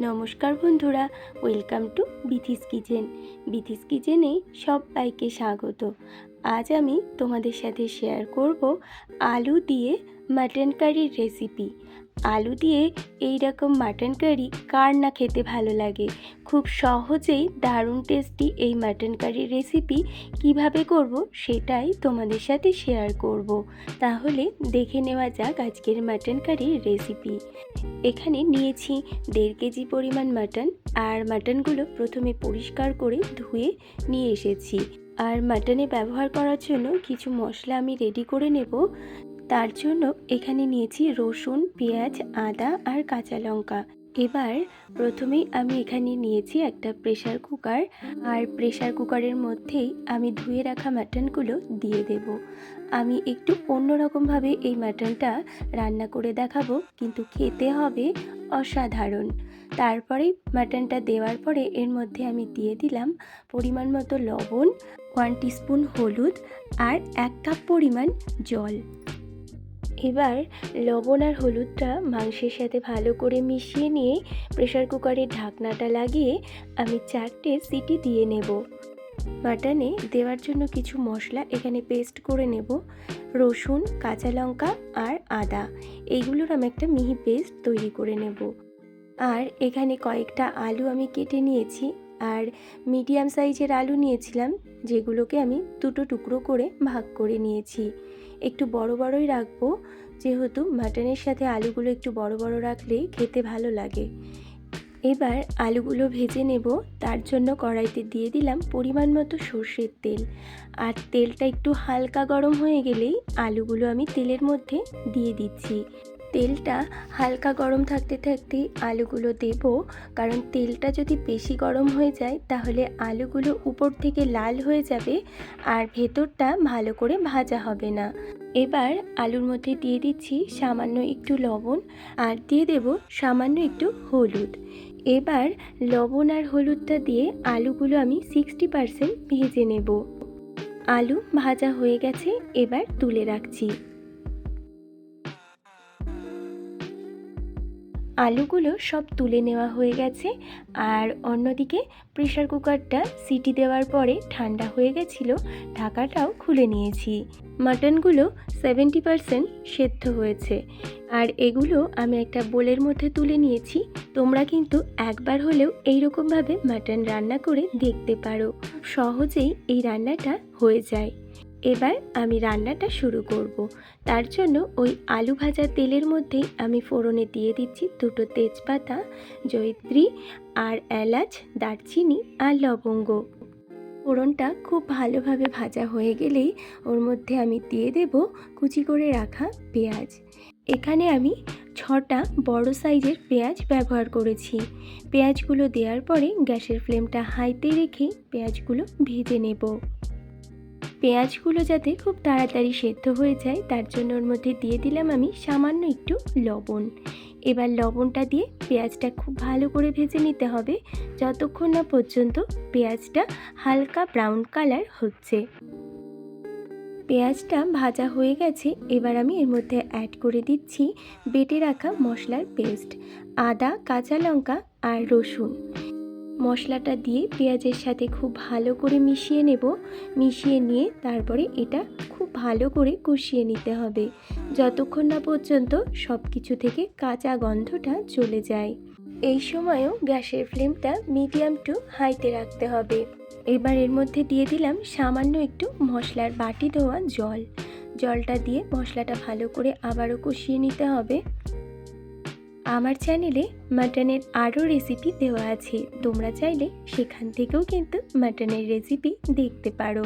নমস্কার বন্ধুরা, welcome to Bithi's kitchen. Bithi's কিচেনে সবাইকে স্বাগত। আজ আমি তোমাদের সাথে শেয়ার করব আলু দিয়ে মাটন কারির রেসিপি। আলু দিয়ে এই রকম মাটন কারি কার না খেতে ভালো লাগে? খুব সহজেই দারুণ টেস্টি এই মাটন কারির রেসিপি কীভাবে করব সেটাই তোমাদের সাথে শেয়ার করব। তাহলে দেখে নেওয়া যাক আজকের মাটন কারির রেসিপি। এখানে নিয়েছি দেড় কেজি পরিমাণ মাটন আর মাটনগুলো প্রথমে পরিষ্কার করে ধুয়ে নিয়ে এসেছি। আর মাটনে ব্যবহার করার জন্য কিছু মশলা আমি রেডি করে নেব। তার জন্য এখানে নিয়েছি রসুন, পেঁয়াজ, আদা আর কাঁচা লঙ্কা। এবার প্রথমেই আমি এখানে নিয়েছি একটা প্রেশার কুকার আর প্রেশার কুকারের মধ্যেই আমি ধুয়ে রাখা মাটনগুলো দিয়ে দেব। আমি একটু অন্যরকমভাবে এই মাটনটা রান্না করে দেখাবো, কিন্তু খেতে হবে অসাধারণ। তারপরে মাটনটা দেওয়ার পরে এর মধ্যে আমি দিয়ে দিলাম পরিমাণ মতো লবণ ওয়ান টিস্পুন হলুদ, আর এক কাপ পরিমাণ জল। এবার লবণ আর হলুদটা মাংসের সাথে ভালো করে মিশিয়ে নিয়ে প্রেশার কুকারের ঢাকনাটা লাগিয়ে আমি চারটে সিটি দিয়ে নেব। মাটনে দেওয়ার জন্য কিছু মশলা এখানে পেস্ট করে নেব। রসুন, কাঁচা লঙ্কা আর আদা, এইগুলোর আমি একটা মিহি পেস্ট তৈরি করে নেব। আর এখানে কয়েকটা আলু আমি কেটে নিয়েছি। আর মিডিয়াম সাইজের আলু নিয়েছিলাম, যেগুলোকে আমি দুটো টুকরো করে ভাগ করে নিয়েছি। একটু বড় বড়ই রাখব, যেহেতু মাটনের সাথে আলুগুলো একটু বড় বড় রাখলে খেতে ভালো লাগে। এবার আলুগুলো ভেজে নেব, তার জন্য কড়াইতে দিয়ে দিলাম পরিমাণ মতো সর্ষের তেল। আর তেলটা একটু হালকা গরম হয়ে গেলেই আলুগুলো আমি তেলের মধ্যে দিয়ে দিচ্ছি। তেলটা হালকা গরম থাকতে থাকতেই আলুগুলো দেব। কারণ তেলটা যদি বেশি গরম হয়ে যায়, তাহলে আলুগুলো উপর থেকে লাল হয়ে যাবে আর ভেতরটা ভালো করে ভাজা হবে না। এবার আলুর মধ্যে দিয়ে দিচ্ছি সামান্য একটু লবণ আর দিয়ে দেব সামান্য একটু হলুদ। এবার লবণ আর হলুদটা দিয়ে আলুগুলো আমি সিক্সটি পারসেন্ট ভেজে নেব। আলু ভাজা হয়ে গেছে, এবার তুলে রাখছি। আলুগুলো সব তুলে নেওয়া হয়ে গেছে আর অন্যদিকে প্রেশার কুকারটা সিটি দেওয়ার পরে ঠান্ডা হয়ে গেছিল, ঢাকাটাও খুলে নিয়েছি। মাটনগুলো সেভেন্টি পারসেন্ট সেদ্ধ হয়েছে। আর এগুলো আমি একটা বোলের মধ্যে তুলে নিয়েছি। তোমরা কিন্তু একবার হলেও এইরকমভাবে মাটন রান্না করে দেখতে পারো। সহজেই এই রান্নাটা হয়ে যায়। এবার আমি রান্নাটা শুরু করব। তার জন্য ওই আলু ভাজা তেলের মধ্যেই আমি ফোড়নে দিয়ে দিচ্ছি দুটো তেজপাতা, জয়িত্রী আর এলাচ, দারচিনি আর লবঙ্গ। ফোড়নটা খুব ভালোভাবে ভাজা হয়ে গেলেই ওর মধ্যে আমি দিয়ে দেব কুচি করে রাখা পেঁয়াজ। এখানে আমি ছটা বড় সাইজের পেঁয়াজ ব্যবহার করেছি। পেঁয়াজগুলো দেওয়ার পরে গ্যাসের ফ্লেমটা হাইতে রেখে পেঁয়াজগুলো ভেজে নেব। পেঁয়াজগুলো যাতে খুব তাড়াতাড়ি সেদ্ধ হয়ে যায়, তার জন্য ওর মধ্যে দিয়ে দিলাম আমি সামান্য একটু লবণ। এবার লবণটা দিয়ে পেঁয়াজটা খুব ভালো করে ভেজে নিতে হবে, যতক্ষণ না পর্যন্ত পেঁয়াজটা হালকা ব্রাউন কালার হচ্ছে। পেঁয়াজটা ভাজা হয়ে গেছে, এবার আমি এর মধ্যে অ্যাড করে দিচ্ছি বেটে রাখা মশলার পেস্ট আদা, কাঁচা লঙ্কা আর রসুন। মশলাটা দিয়ে পেঁয়াজের সাথে খুব ভালো করে মিশিয়ে নেব। মিশিয়ে নিয়ে তারপরে এটা খুব ভালো করে কষিয়ে নিতে হবে। যতক্ষণ না পর্যন্ত সব কিছু থেকে কাঁচা গন্ধটা চলে যায়। এই সময়ও গ্যাসের ফ্লেমটা মিডিয়াম টু হাইতে রাখতে হবে। এবার এর মধ্যে দিয়ে দিলাম সামান্য একটু মশলার বাটি ধোয়া জল। জলটা দিয়ে মশলাটা ভালো করে আবারও কষিয়ে নিতে হবে। আমার চ্যানেলে মাটনের আরও রেসিপি দেওয়া আছে। তোমরা চাইলে সেখান থেকেও কিন্তু মাটনের রেসিপি দেখতে পারো।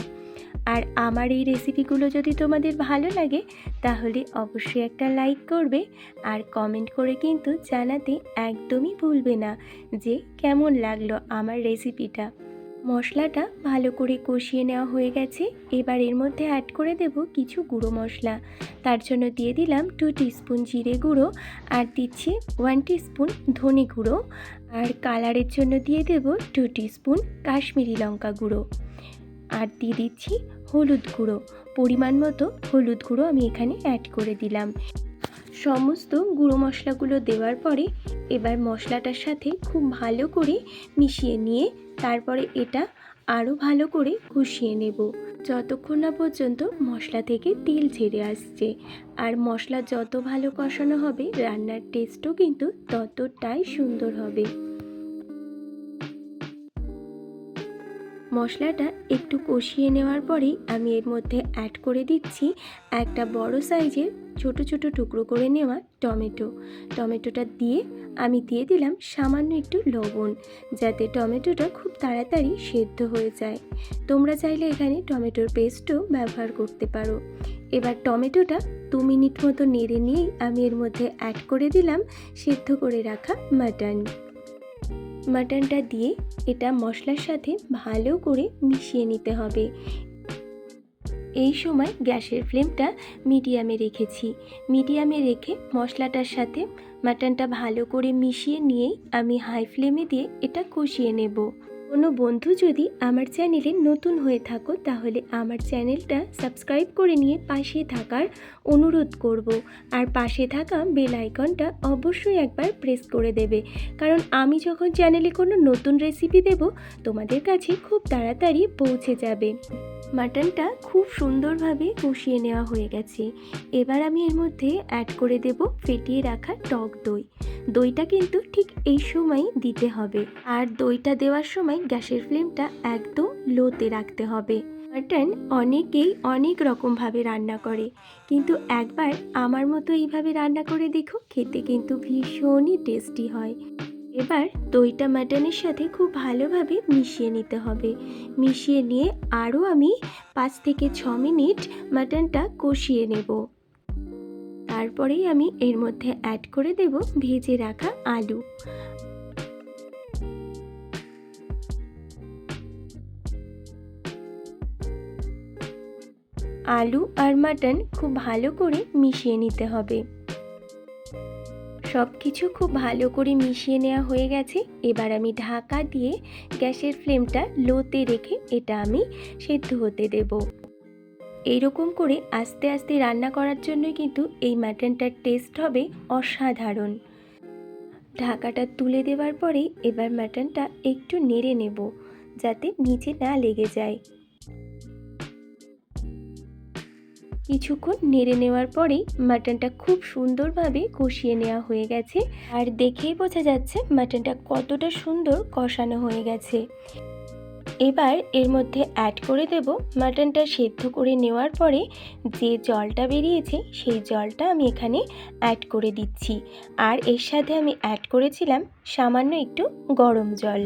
আর আমার এই রেসিপিগুলো যদি তোমাদের ভালো লাগে, তাহলে অবশ্যই একটা লাইক করবে। আর কমেন্ট করে কিন্তু জানাতে একদমই ভুলবে না যে কেমন লাগল আমার রেসিপিটা মশলাটা ভালো করে কষিয়ে নেওয়া হয়ে গেছে। এবার এর মধ্যে অ্যাড করে দেব কিছু গুঁড়ো মশলা। তার জন্য দিয়ে দিলাম টু টিস্পুন জিরে গুঁড়ো আর দিচ্ছি ওয়ান টিস্পুন ধনে গুঁড়ো। আর কালারের জন্য দিয়ে দেব টু টিস্পুন কাশ্মীরি লঙ্কা গুঁড়ো। আর দিয়ে দিচ্ছি হলুদ গুঁড়ো। পরিমাণ মতো হলুদ গুঁড়ো আমি এখানে অ্যাড করে দিলাম। সমস্ত গুঁড়ো মশলাগুলো দেওয়ার পরে এবার মশলাটার সাথে খুব ভালো করে মিশিয়ে নিয়ে তারপরে এটা আরও ভালো করে কষিয়ে নেব। যতক্ষণ না পর্যন্ত মশলা থেকে তেল ঝেড়ে আসছে। আর মশলা যত ভালো কষানো হবে, রান্নার টেস্টও কিন্তু ততটাই সুন্দর হবে। মশলাটা একটু কষিয়ে নেওয়ার পরেই আমি এর মধ্যে অ্যাড করে দিচ্ছি একটা বড় সাইজের ছোট ছোট টুকরো করে নেওয়া টমেটো। টমেটোটা দিয়ে আমি দিয়ে দিলাম সামান্য একটু লবণ, যাতে টমেটোটা খুব তাড়াতাড়ি সেদ্ধ হয়ে যায়। তোমরা চাইলে এখানে টমেটোর পেস্টও ব্যবহার করতে পারো। এবার টমেটোটা দু মিনিট মতো নেড়ে নিয়েই আমি এর মধ্যে অ্যাড করে দিলাম সেদ্ধ করে রাখা মাটন। মাটনটা দিয়ে এটা মশলার সাথে ভালো করে মিশিয়ে নিতে হবে। এই সময় গ্যাসের ফ্লেমটা মিডিয়ামে রেখেছি। মিডিয়ামে রেখে মশলাটার সাথে মাটনটা ভালো করে মিশিয়ে নিয়েই আমি হাই ফ্লেমে দিয়ে এটা কষিয়ে নেব। কোনো বন্ধু যদি আমার চ্যানেলে নতুন হয়ে থাকো, তাহলে আমার চ্যানেলটা সাবস্ক্রাইব করে নিয়ে পাশে থাকার অনুরোধ করব। আর পাশে থাকা বেল আইকনটা অবশ্যই একবার প্রেস করে দেবে। কারণ আমি যখন চ্যানেলে কোনো নতুন রেসিপি দেব, তোমাদের কাছে খুব তাড়াতাড়ি পৌঁছে যাবে। মাটনটা খুব সুন্দরভাবে কষিয়ে নেওয়া হয়ে গেছে। এবার আমি এর মধ্যে অ্যাড করে দেব ফেটিয়ে রাখা টক দই। দইটা কিন্তু ঠিক এই সময় দিতে হবে। আর দইটা দেওয়ার সময় গ্যাসের ফ্লেমটা একদম লোতে রাখতে হবে। মাটন অনেকেই অনেক রকমভাবে রান্না করে। কিন্তু একবার আমার মতো এইভাবে রান্না করে দেখো, খেতে কিন্তু ভীষণই টেস্টি হয়। এবার দইটা মাটনের সাথে খুব ভালোভাবে মিশিয়ে নিতে হবে। মিশিয়ে নিয়ে আরও আমি পাঁচ থেকে ছ মিনিট মাটনটা কষিয়ে নেব। তারপরেই আমি এর মধ্যে অ্যাড করে দেব ভেজে রাখা আলু। আলু আর মাটন খুব ভালো করে মিশিয়ে নিতে হবে। সব কিছু খুব ভালো করে মিশিয়ে নেওয়া হয়ে গেছে। এবার আমি ঢাকা দিয়ে গ্যাসের ফ্লেমটা লোতে রেখে এটা আমি সেদ্ধ হতে দেব। এইরকম করে আস্তে আস্তে রান্না করার জন্যই কিন্তু এই মাটনটার টেস্ট হবে অসাধারণ। ঢাকাটা তুলে দেওয়ার পরেই এবার মাটনটা একটু নেড়ে নেব, যাতে নিচে না লেগে যায়। কিছুক্ষণ নেড়ে নেওয়ার পরেই মাটনটা খুব সুন্দরভাবে কষিয়ে নেওয়া হয়ে গেছে, আর দেখেই বোঝা যাচ্ছে মাটনটা কতটা সুন্দর কষানো হয়ে গেছে। এবার এর মধ্যে অ্যাড করে দেব মাটনটা সেদ্ধ করে নেওয়ার পরে যে জলটা বেরিয়েছে সেই জলটা আমি এখানে অ্যাড করে দিচ্ছি। আর এর সাথে আমি অ্যাড করেছিলাম সামান্য একটু গরম জল।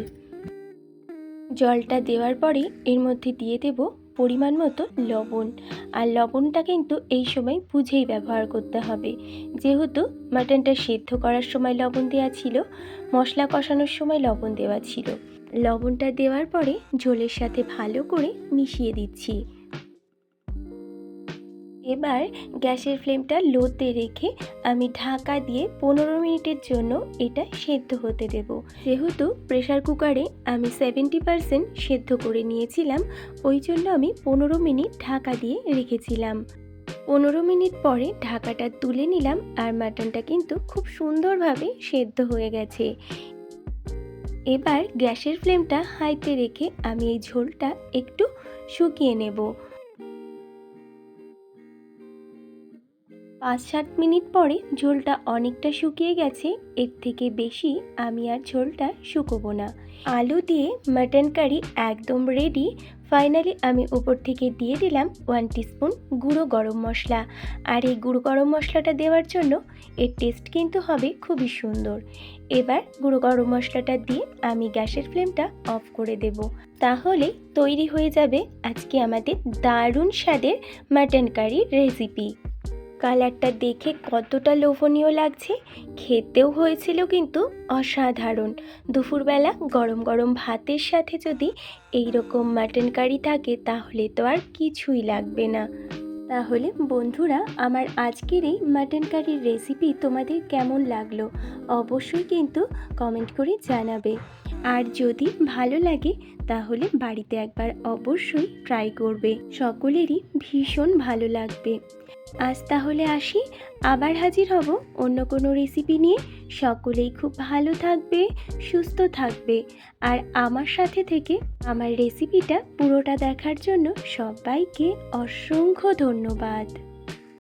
জলটা দেওয়ার পরে এর মধ্যে দিয়ে দেব পরিমাণ মতো লবণ। আর লবণটা কিন্তু এই সময় বুঝেই ব্যবহার করতে হবে। যেহেতু মাটনটা সেদ্ধ করার সময় লবণ দেওয়া ছিল, মশলা কষানোর সময় লবণ দেওয়া ছিল। লবণটা দেওয়ার পরে ঝোলের সাথে ভালো করে মিশিয়ে দিচ্ছি। এবার গ্যাসের ফ্লেমটা লোতে রেখে আমি ঢাকা দিয়ে পনেরো মিনিটের জন্য এটা সেদ্ধ হতে দেব। যেহেতু প্রেশার কুকারে আমি সেভেন্টি পারসেন্ট সেদ্ধ করে নিয়েছিলাম, ওই জন্য আমি পনেরো মিনিট ঢাকা দিয়ে রেখেছিলাম। পনেরো মিনিট পরে ঢাকাটা তুলে নিলাম আর মাটনটা কিন্তু খুব সুন্দরভাবে সেদ্ধ হয়ে গেছে। এবার গ্যাসের ফ্লেমটা হাইতে রেখে আমি এই ঝোলটা একটু শুকিয়ে নেব। পাঁচ সাত মিনিট পরে ঝোলটা অনেকটা শুকিয়ে গেছে, এর থেকে বেশি আমি আর ঝোলটা শুকোবো না। আলু দিয়ে মাটন কারি একদম রেডি ফাইনালি আমি উপর থেকে দিয়ে দিলাম ওয়ান টিস্পুন গুঁড়ো গরম মশলা। আর এই গুঁড়ো গরম মশলাটা দেওয়ার জন্য এর টেস্ট কিন্তু হবে খুবই সুন্দর। এবার গুঁড়ো গরম মশলাটা দিয়ে আমি গ্যাসের ফ্লেমটা অফ করে দেব। তাহলে তৈরি হয়ে যাবে আজকে আমাদের দারুণ স্বাদের মাটন কারির রেসিপি কালারটা দেখে কতটা লোভনীয় লাগছে, খেতেও হয়েছিল কিন্তু অসাধারণ। দুপুরবেলা গরম গরম ভাতের সাথে যদি এই রকম মাটন কারি থাকে তাহলে তো আর কিছুই লাগবে না। তাহলে বন্ধুরা, আমার আজকের এই মাটন কারির রেসিপি তোমাদের কেমন লাগল অবশ্যই কিন্তু কমেন্ট করে জানাবে। আর যদি ভালো লাগে, তাহলে বাড়িতে একবার অবশ্যই ট্রাই করবে। সকলেরই ভীষণ ভালো লাগবে। আজ তাহলে আসি, আবার হাজির হব অন্য কোনো রেসিপি নিয়ে। সকলেই খুব ভালো থাকবে, সুস্থ থাকবে। আর আমার সাথে থেকে আমার রেসিপিটা পুরোটা দেখার জন্য সবাইকে অসংখ্য ধন্যবাদ।